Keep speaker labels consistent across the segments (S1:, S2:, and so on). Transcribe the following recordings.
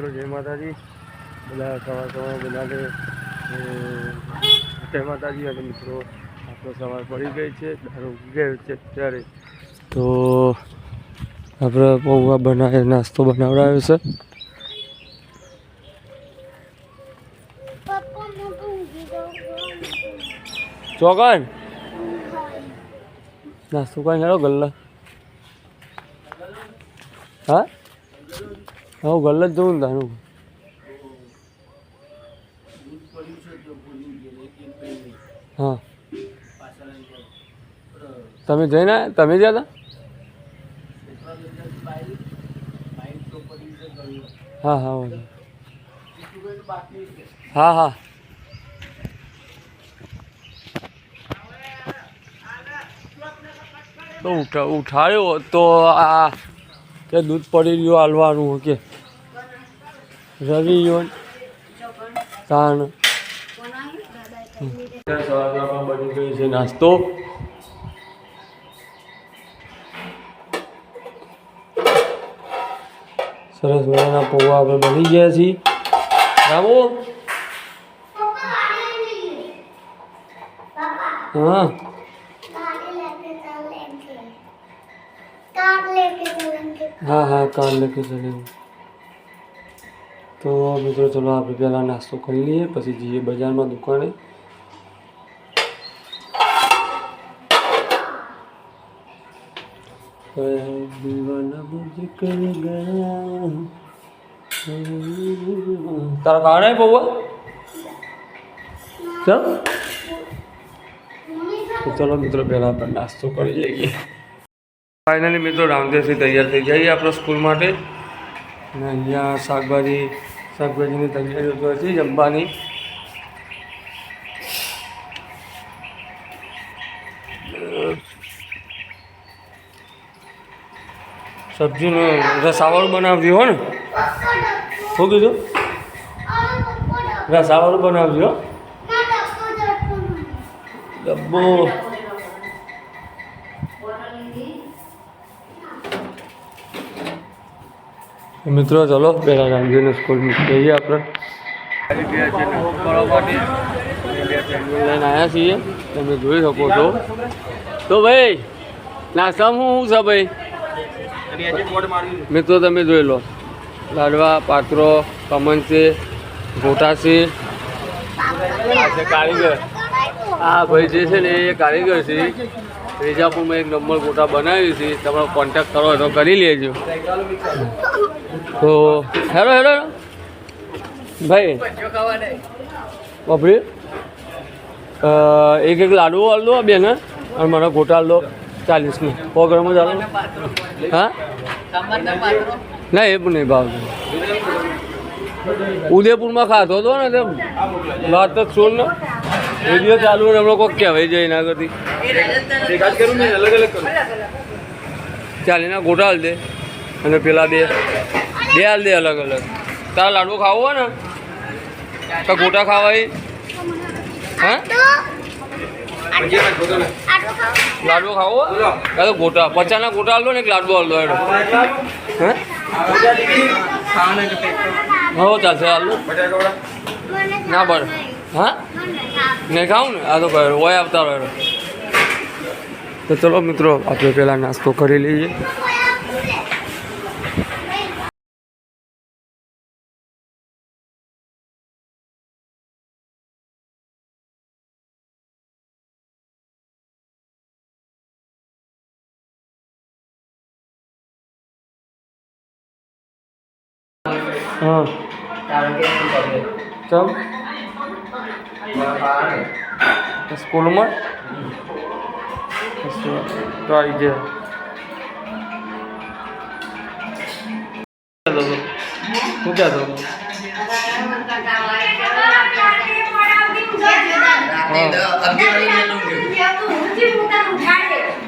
S1: મિત્રો, જય માતાજી. બધા સવાર સવાર બધાને જય માતાજી. અને મિત્રો, આપણો સવાર પડી ગઈ છે, દારૂ ગયો છે ત્યારે તો આપણે પૌવા બનાવે, નાસ્તો બનાવડાવ્યો છે. ચોકન નાસ્તો કઈ હેડો ગલ્લા. હા? હા ગલ્લા જ ને તારું હા તમે જઈને? તમે ગયા હતા હા હા. હા હા તો ઉઠા ઉઠાડ્યો તો આ કે દૂધ પડી રહ્યું, હાલવાનું કે રવિ યોન તાણ. સવારમાં બની ગયો છે નાસ્તો. સરસ મજાના પૌવા આપણે બની ગયા છીએ. રામો? હા. હા. હા કાર લેકે ચલેંગે તો મિત્રો, ચલો આપણે પહેલાં નાસ્તો કરી લઈએ, પછી જઈએ બજારમાં દુકાને. તારા કારણે બહુ ચાલ ચલો મિત્રો, પહેલાં આપણે નાસ્તો કરી લઈએ. ફાઇનલી મિત્રો રામદેવથી તૈયાર થઈ જઈએ આપણે સ્કૂલ માટે. અને અહીંયા શાકભાજી શાકભાજીની તૈયારીઓ તો હતી જમવાની. સબ્જીનું રસાવાળું બનાવજો હો ને? શું કીધું? રસાવાળું બનાવજો હો. ડબ્બો. મિત્રો ચલો પહેલા રામજીને સ્કૂલ જઈએ આપણે. લઈને આવ્યા છીએ. તમે જોઈ શકો છો. તો ભાઈ નાસ્તામાં શું છે ભાઈ? મિત્રો તમે જોઈ લો. લાડવા પાત્રો કમન છે ગોટા છે છે કારીગર. આ ભાઈ જે છે ને એ કારીગર છે. રેજાપુરમાં એક નંબર ગોટા બનાવી હતી. તમારો કોન્ટેક્ટ કરો તો કરી લેજો. તો, હેલો હેલો ભાઈ, બાપરી એક એક લાડુ આલ દો બેન અને મને ગોટા આલ દો ચાલીસનું સો ગ્રામ હા? ના, એ પણ નહીં ભાવ ઉદયપુરમાં ખાતો હતો ને વાત જ છોડ ને. વીડિયો ચાલુ ને હમણાં કોઈક કહેવાય જાય એના કરું ચાલ એના ગોટા હાલ દે. અને પેલા બે. બે હાલ દે અલગ અલગ. તારા લાડુ ખાવો હોય ને? તો ગોટા ખાવાય. હા? લાડુ ખાવો? કાં તો ગોટા. પચાસના ગોટા હાલ દો ને એક લાડુ હાલ દો હે? હો ચાલશે હાલ ના બરાબર હા? નહીં ખાવું ને? આ તો ઓય આવતા રહ્યો તો ચલો મિત્રો આપણે પહેલાં નાસ્તો કરી લઈએ. હા. ચમ સ્કૂલમાં? તો આવી ગયા શું કહેતો હતો?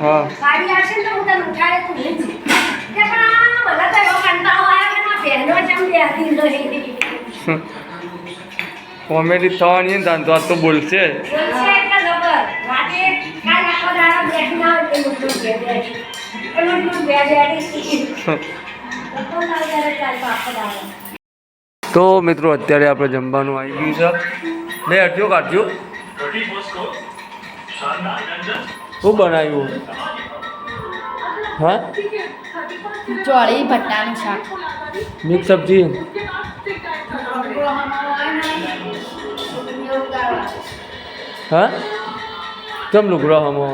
S1: હા
S2: ગાડી આવશે ને તો હું તને ઉઠાડે તું લેજે. કે પણ આ મને તો એવો કંટાળો આવ્યો કે મારી બહેનો જેમ બેસી રહી.
S1: કોમેડી થવાની ને તો આ તો બોલશે.
S2: તો
S1: મિત્રો અત્યારે આપણે જમવાનું આવી ગયું છે. બે અડજો કાઢજો. શું બનાવ્યું? હા?
S3: ચોળી ભટ્ટાનું શાક.
S1: મિક્સ સબ્જી. હા? કેમ લુગડો હમો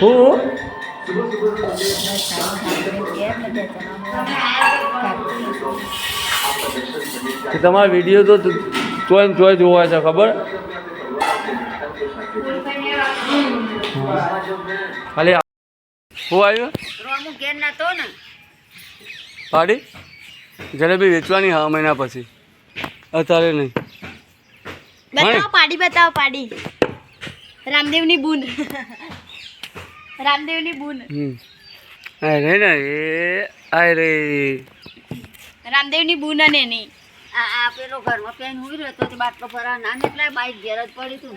S1: હું. તમારા વીડિયો તો ચોય ને ચોય જોવા છે ખબર? ખાલી શું આવ્યું?
S3: રોમુ ઘેર નતો ને.
S1: પાડી? જલેબી વેચવાની હા મહિના પછી. અત્યારે નહીં.
S4: બતાવો પાડી બતાવો પાડી. રામદેવની બૂન. રામદેવની બૂન.
S1: હમ. અરે ને એ અરે
S4: રામદેવની બૂન અને એની.
S3: આ આ પેલો ઘરમાં પેન હોય રહ્યો તો તે બાટલો ભરા ના ને એટલે બાઈક ઘેર જ પડી તું